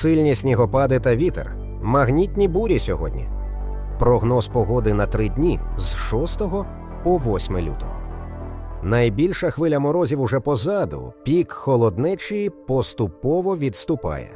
Сильні снігопади та вітер, магнітні бурі сьогодні. Прогноз погоди на три дні з 6 по 8 лютого. Найбільша хвиля морозів уже позаду, пік холоднечі поступово відступає.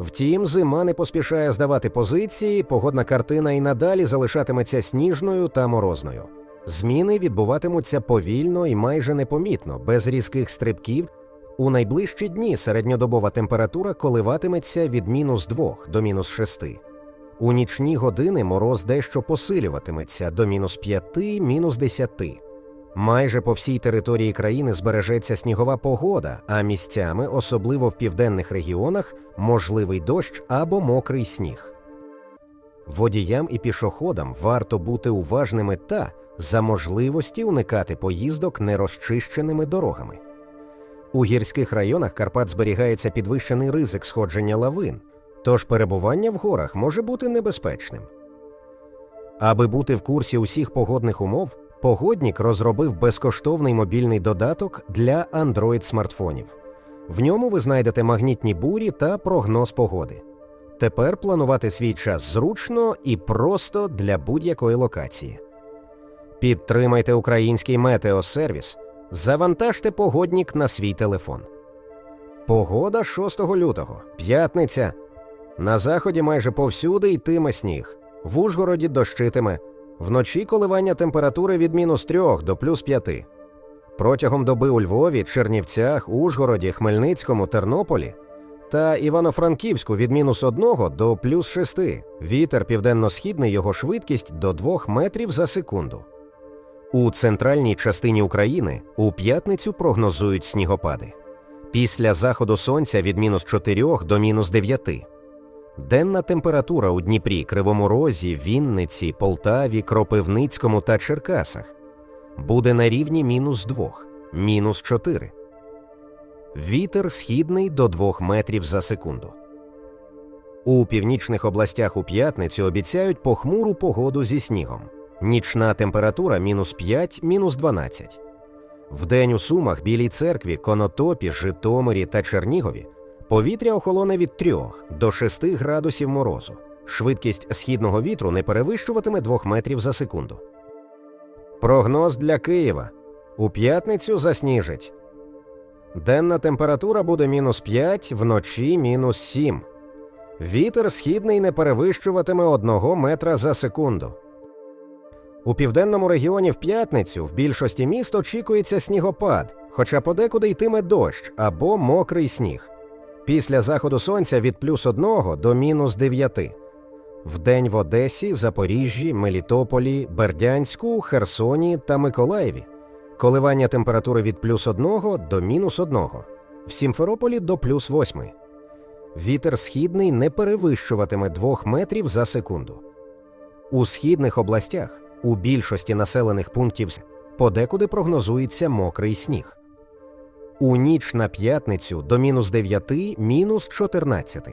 Втім, зима не поспішає здавати позиції, погодна картина і надалі залишатиметься сніжною та морозною. Зміни відбуватимуться повільно і майже непомітно, без різких стрибків. У найближчі дні середньодобова температура коливатиметься від мінус 2 до мінус 6. У нічні години мороз дещо посилюватиметься до мінус 5, мінус 10. Майже по всій території країни збережеться снігова погода, а місцями, особливо в південних регіонах, можливий дощ або мокрий сніг. Водіям і пішоходам варто бути уважними та за можливості уникати поїздок нерозчищеними дорогами. У гірських районах Карпат зберігається підвищений ризик сходження лавин, тож перебування в горах може бути небезпечним. Аби бути в курсі усіх погодних умов, погоднік розробив безкоштовний мобільний додаток для Android смартфонів. В ньому ви знайдете магнітні бурі та прогноз погоди. Тепер планувати свій час зручно і просто для будь-якої локації. Підтримайте український метеосервіс, завантажте погоднік на свій телефон. Погода 6 лютого, п'ятниця. На заході майже повсюди йтиме сніг. В Ужгороді дощитиме. Вночі коливання температури від мінус 3 до плюс 5. Протягом доби у Львові, Чернівцях, Ужгороді, Хмельницькому, Тернополі та Івано-Франківську від мінус 1 до плюс 6. Вітер південно-східний його швидкість до 2 метрів за секунду. У центральній частині України у п'ятницю прогнозують снігопади. Після заходу сонця від мінус 4 до мінус 9. Денна температура у Дніпрі, Кривому Розі, Вінниці, Полтаві, Кропивницькому та Черкасах буде на рівні мінус 2, мінус 4. Вітер східний до 2 метрів за секунду. У північних областях у п'ятницю обіцяють похмуру погоду зі снігом. Нічна температура мінус 5, мінус 12. Вдень у Сумах, Білій церкві, Конотопі, Житомирі та Чернігові повітря охолоне від 3 до 6 градусів морозу. Швидкість східного вітру не перевищуватиме 2 метрів за секунду. Прогноз для Києва. У п'ятницю засніжить. Денна температура буде мінус 5, вночі мінус 7. Вітер східний не перевищуватиме 1 метра за секунду. У південному регіоні в п'ятницю в більшості міст очікується снігопад, хоча подекуди йтиме дощ або мокрий сніг. Після заходу сонця від плюс 1 до мінус 9. Вдень в Одесі, Запоріжжі, Мелітополі, Бердянську, Херсоні та Миколаєві. Коливання температури від плюс 1 до мінус 1. В Сімферополі до плюс 8. Вітер східний не перевищуватиме 2 метрів за секунду. У східних областях у більшості населених пунктів подекуди прогнозується мокрий сніг. У ніч на п'ятницю до мінус 9, мінус 14.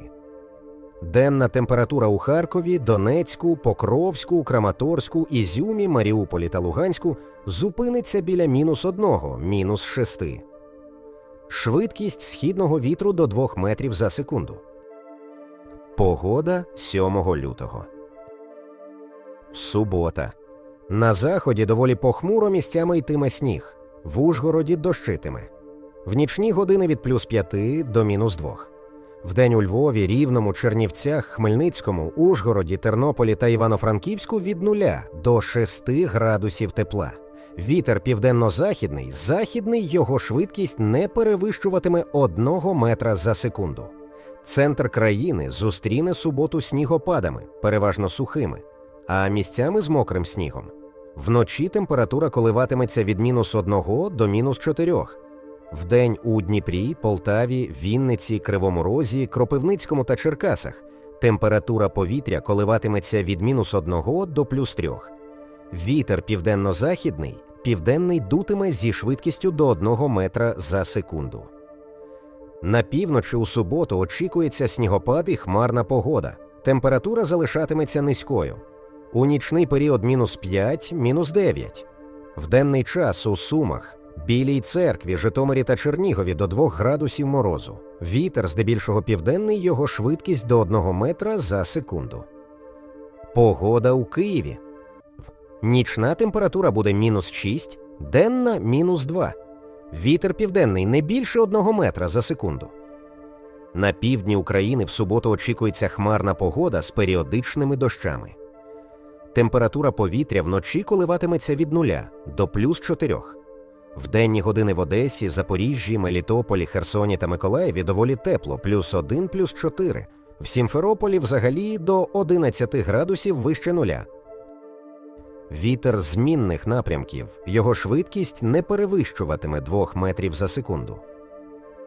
Денна температура у Харкові, Донецьку, Покровську, Краматорську, Ізюмі, Маріуполі та Луганську зупиниться біля мінус 1, мінус 6. Швидкість східного вітру до 2 метрів за секунду. Погода 7 лютого. Субота. На заході доволі похмуро місцями йтиме сніг. В Ужгороді дощитиме. В нічні години від плюс 5 до мінус 2. Вдень у Львові, Рівному, Чернівцях, Хмельницькому, Ужгороді, Тернополі та Івано-Франківську від 0 до 6 градусів тепла. Вітер південно-західний, західний його швидкість не перевищуватиме 1 метра за секунду. Центр країни зустріне суботу снігопадами, переважно сухими, а місцями з мокрим снігом. Вночі температура коливатиметься від мінус 1 до мінус 4. Вдень у Дніпрі, Полтаві, Вінниці, Кривому Розі, Кропивницькому та Черкасах температура повітря коливатиметься від мінус 1 до плюс 3. Вітер південно-західний, південний дутиме зі швидкістю до 1 метра за секунду. На півночі у суботу очікується снігопад і хмарна погода. Температура залишатиметься низькою. У нічний період мінус 5, мінус 9. В денний час у Сумах, Білій церкві, Житомирі та Чернігові до 2 градусів морозу. Вітер здебільшого південний, його швидкість до 1 метра за секунду. Погода у Києві. Нічна температура буде мінус 6, денна мінус 2. Вітер південний не більше 1 метра за секунду. На півдні України в суботу очікується хмарна погода з періодичними дощами. Температура повітря вночі коливатиметься від 0 до плюс 4. В денні години в Одесі, Запоріжжі, Мелітополі, Херсоні та Миколаєві доволі тепло, плюс 1, плюс 4. В Сімферополі взагалі до 11 градусів вище нуля. Вітер змінних напрямків, його швидкість не перевищуватиме 2 метрів за секунду.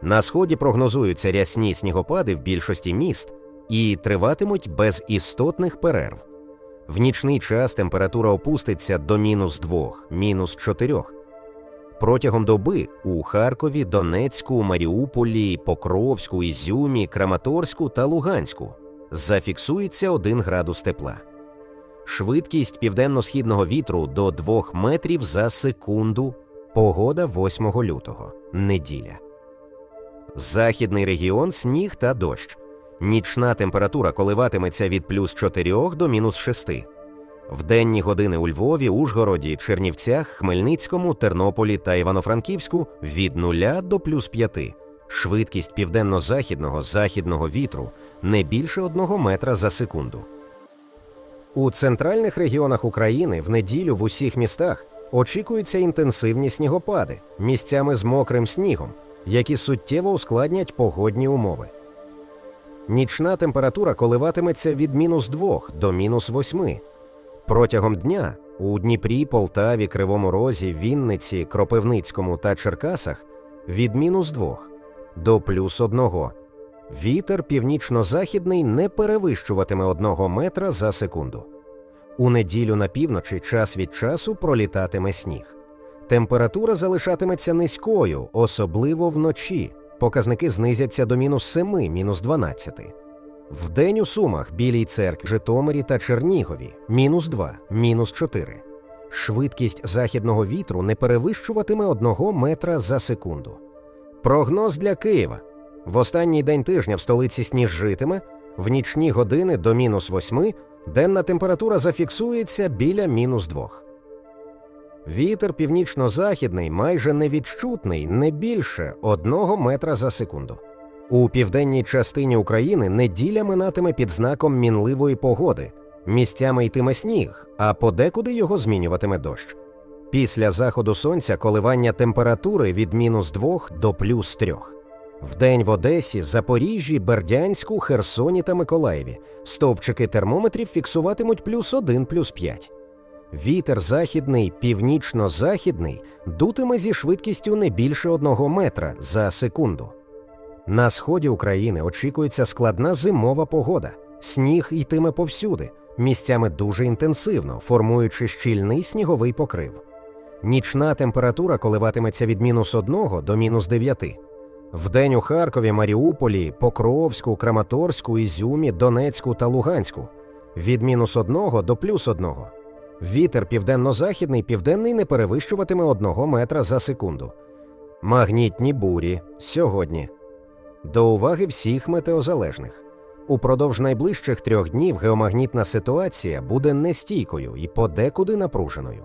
На сході прогнозуються рясні снігопади в більшості міст і триватимуть без істотних перерв. В нічний час температура опуститься до мінус 2, мінус 4. Протягом доби у Харкові, Донецьку, Маріуполі, Покровську, Ізюмі, Краматорську та Луганську зафіксується 1 градус тепла. Швидкість південно-східного вітру до 2 метрів за секунду. Погода 8 лютого. Неділя. Західний регіон сніг та дощ. Нічна температура коливатиметься від плюс 4 до мінус 6. В денні години у Львові, Ужгороді, Чернівцях, Хмельницькому, Тернополі та Івано-Франківську від 0 до плюс 5. Швидкість південно-західного західного вітру не більше 1 метра за секунду. У центральних регіонах України в неділю в усіх містах очікуються інтенсивні снігопади місцями з мокрим снігом, які суттєво ускладнять погодні умови. Нічна температура коливатиметься від мінус 2 до мінус 8. Протягом дня у Дніпрі, Полтаві, Кривому Розі, Вінниці, Кропивницькому та Черкасах від мінус 2 до плюс 1. Вітер північно-західний не перевищуватиме 1 метра за секунду. У неділю на півночі час від часу пролітатиме сніг. Температура залишатиметься низькою, особливо вночі. Показники знизяться до мінус 7, мінус 12. Вдень у Сумах, Білій церкві, Житомирі та Чернігові мінус 2, мінус 4. Швидкість західного вітру не перевищуватиме 1 метра за секунду. Прогноз для Києва. В останній день тижня в столиці сніжитиме, в нічні години до мінус 8, денна температура зафіксується біля мінус 2. Вітер північно-західний майже невідчутний, не більше 1 метра за секунду. У південній частині України неділя минатиме під знаком мінливої погоди. Місцями йтиме сніг, а подекуди його змінюватиме дощ. Після заходу сонця коливання температури від мінус 2 до плюс 3. Вдень в Одесі, Запоріжжі, Бердянську, Херсоні та Миколаєві стовпчики термометрів фіксуватимуть плюс 1, плюс 5. Вітер західний, північно-західний дутиме зі швидкістю не більше 1 метра за секунду. На сході України очікується складна зимова погода. Сніг йтиме повсюди, місцями дуже інтенсивно, формуючи щільний сніговий покрив. Нічна температура коливатиметься від мінус 1 до мінус 9. Вдень у Харкові, Маріуполі, Покровську, Краматорську, Ізюмі, Донецьку та Луганську від мінус 1 до плюс 1. Вітер південно-західний, південний не перевищуватиме 1 метра за секунду. Магнітні бурі сьогодні. До уваги всіх метеозалежних. Упродовж найближчих трьох днів геомагнітна ситуація буде нестійкою і подекуди напруженою.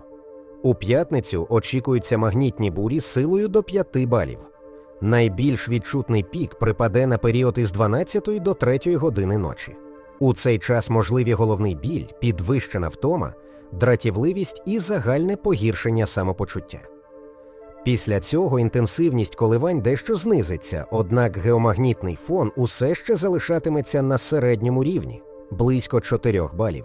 У п'ятницю очікуються магнітні бурі силою до 5 балів. Найбільш відчутний пік припаде на період із 12 до 3 години ночі. У цей час можливі головний біль, підвищена втома, дратівливість і загальне погіршення самопочуття. Після цього інтенсивність коливань дещо знизиться, однак геомагнітний фон усе ще залишатиметься на середньому рівні близько 4 балів.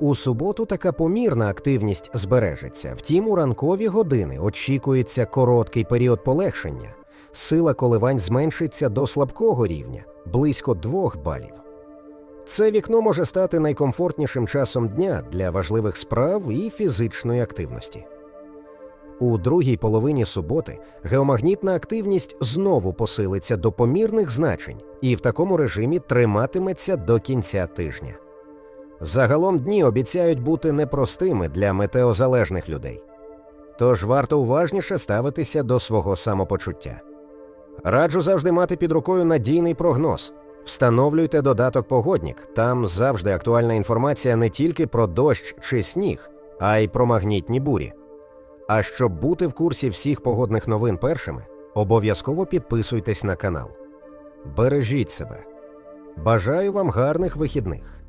У суботу така помірна активність збережеться, втім, у ранкові години очікується короткий період полегшення, сила коливань зменшиться до слабкого рівня близько 2 балів. Це вікно може стати найкомфортнішим часом дня для важливих справ і фізичної активності. У другій половині суботи геомагнітна активність знову посилиться до помірних значень і в такому режимі триматиметься до кінця тижня. Загалом дні обіцяють бути непростими для метеозалежних людей. тож варто уважніше ставитися до свого самопочуття. Раджу завжди мати під рукою надійний прогноз. Встановлюйте додаток Погоднік. Там завжди актуальна інформація не тільки про дощ чи сніг, а й про магнітні бурі. А щоб бути в курсі всіх погодних новин першими, обов'язково підписуйтесь на канал. Бережіть себе. Бажаю вам гарних вихідних.